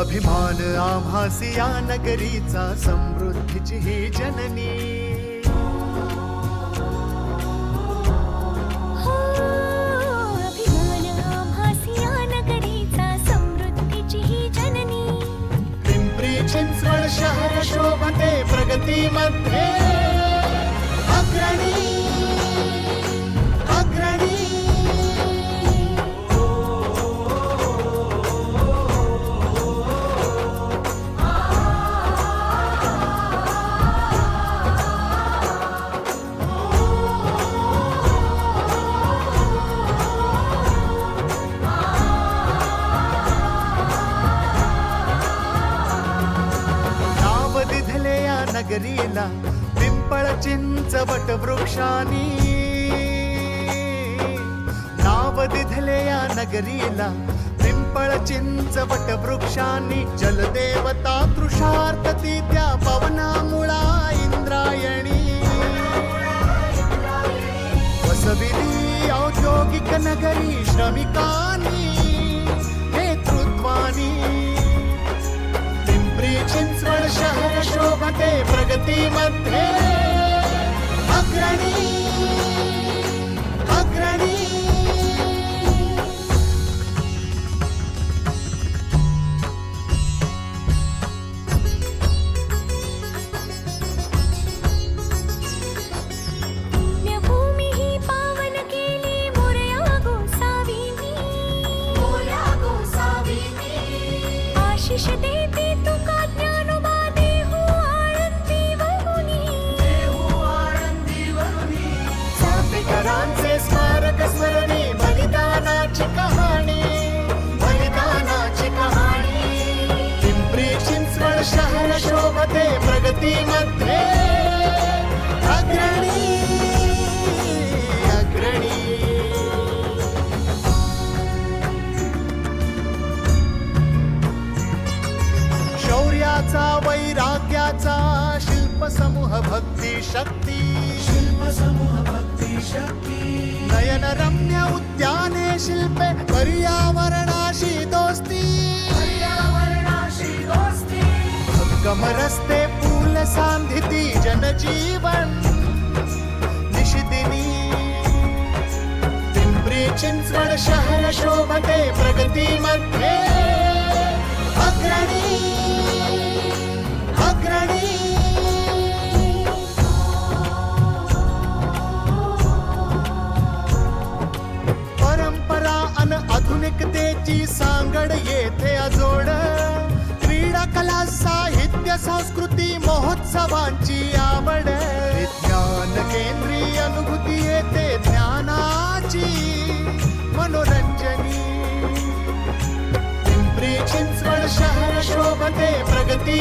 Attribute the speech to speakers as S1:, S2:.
S1: अभिमान आभासी या नगरीचा समृद्धीची ही जननी.
S2: हो अभिमान आभासी या
S1: या नगरीला पिंपळ चिंचवट वृक्षानी. नाव दिधले या नगरीला पिंपळ चिंचवट वृक्षानी. जलदेवता तृषार्तती त्या पवना मुळा इंद्रायणी. वसविली औद्योगिक नगरी श्रमिकानी नेतृत्वानी पिंपरी चिंचवड शहर शोभते प्रगतीमध्ये अग्रणी अग्रणी.
S2: पुण्यभूमी
S1: प्रगतीमध्ये अग्रणी अग्रणी. शौर्याचा वैराग्याचा शिल्प समूह भक्ती शक्ती. शिल्प समूह भक्ती शक्ती. नयन रम्य उद्याने शिल्पे पर्यावरणाशी दोस्ती. पर्यावरणाशी दोस्ती. भक्कम रस्ते सांधिती जनजीवन निशिदिनी. पिंपरी चिंचवड शहर शोभते प्रगतीमध्ये. अग्रणी अग्रणी. परंपरा अन आधुनिकतेची सांगड येथे अजोड. क्रीडा कला साहित्य संस्कृती महोत्सवांची आवड. ज्ञान केंद्रीय अनुभूती येते ज्ञानाची. मनोरंजनी. पिंपरी चिंचवड शहर शोभते प्रगती